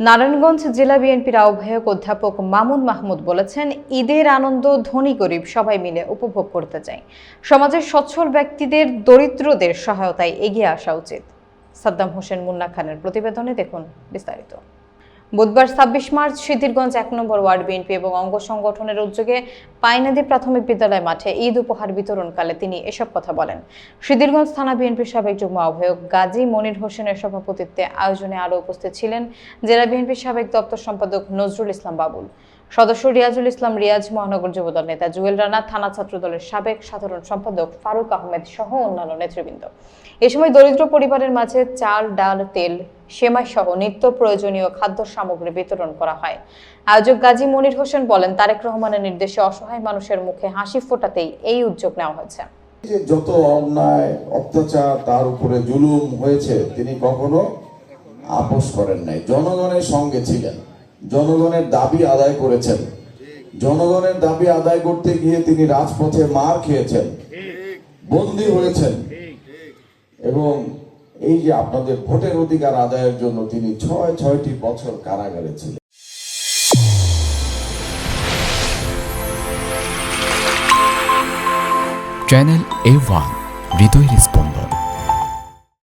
নারায়ণগঞ্জ জেলা বিএনপির আহ্বায়ক অধ্যাপক মামুন মাহমুদ বলেছেন, ঈদের আনন্দ ধনী গরিব সবাই মিলে উপভোগ করতে চাই সমাজের সচ্ছল ব্যক্তিদের, দরিদ্রদের সহায়তায় এগিয়ে আসা উচিত। সাদ্দাম হোসেন মুন্না খানের প্রতিবেদনে দেখুন বিস্তারিত। বুধবার ছাব্বিশ মার্চ সিদ্ধিরগঞ্জ এক নম্বর ওয়ার্ড বিএনপি এবং অঙ্গ সংগঠনের উদ্যোগে পাইনাদি প্রাথমিক বিদ্যালয় মাঠে ঈদ উপহার বিতরণকালে তিনি এসব কথা বলেন। সিদ্ধিরগঞ্জ থানা বিএনপির সাবেক যুগ্ম আহ্বায়ক গাজী মনির হোসেনের সভাপতিত্বে আয়োজনে আরও উপস্থিত ছিলেন জেলা বিএনপির সাবেক দপ্তর সম্পাদক নজরুল ইসলাম বাবুল। সদস্য রিয়াজুল ইসলাম রিয়াজ মহানগর যুবদল নেতা জুয়েল রানা, থানা ছাত্রদলের সাবেক সাধারণ সম্পাদক ফারুক আহমেদ সহ অন্যান্য নেতৃবৃন্দ। এ সময় দরিদ্র পরিবারের মাঝে চাল, ডাল, তেল সেমাই সহ নিত্য প্রয়োজনীয় খাদ্য সামগ্রী বিতরণ করা হয়। আয়োজক গাজী মনির হোসেন বলেন, তারেক রহমানের নির্দেশে অসহায় মানুষের মুখে হাসি ফোটাতেই এই উদ্যোগ নেওয়া হয়েছে। যে যত অন্যায়, অত্যাচার, তার উপরে জুলুম হয়েছে, তিনি কখনো আপোষ করেন নাই। জনগণের সঙ্গে ছিলেন, জনগণের দাবি আদায় করেছেন। জনগণের দাবি আদায় করতে গিয়ে তিনি রাজপথে মার খেয়েছেন, বন্দী হয়েছেন। এবং এই যে আপনাদের ভোটের অধিকার আদায়ের জন্য তিনি ছয়, ছয়টি বছর কারাগারে ছিলেন। চ্যানেল এ ওয়ান হৃদয় স্পন্দন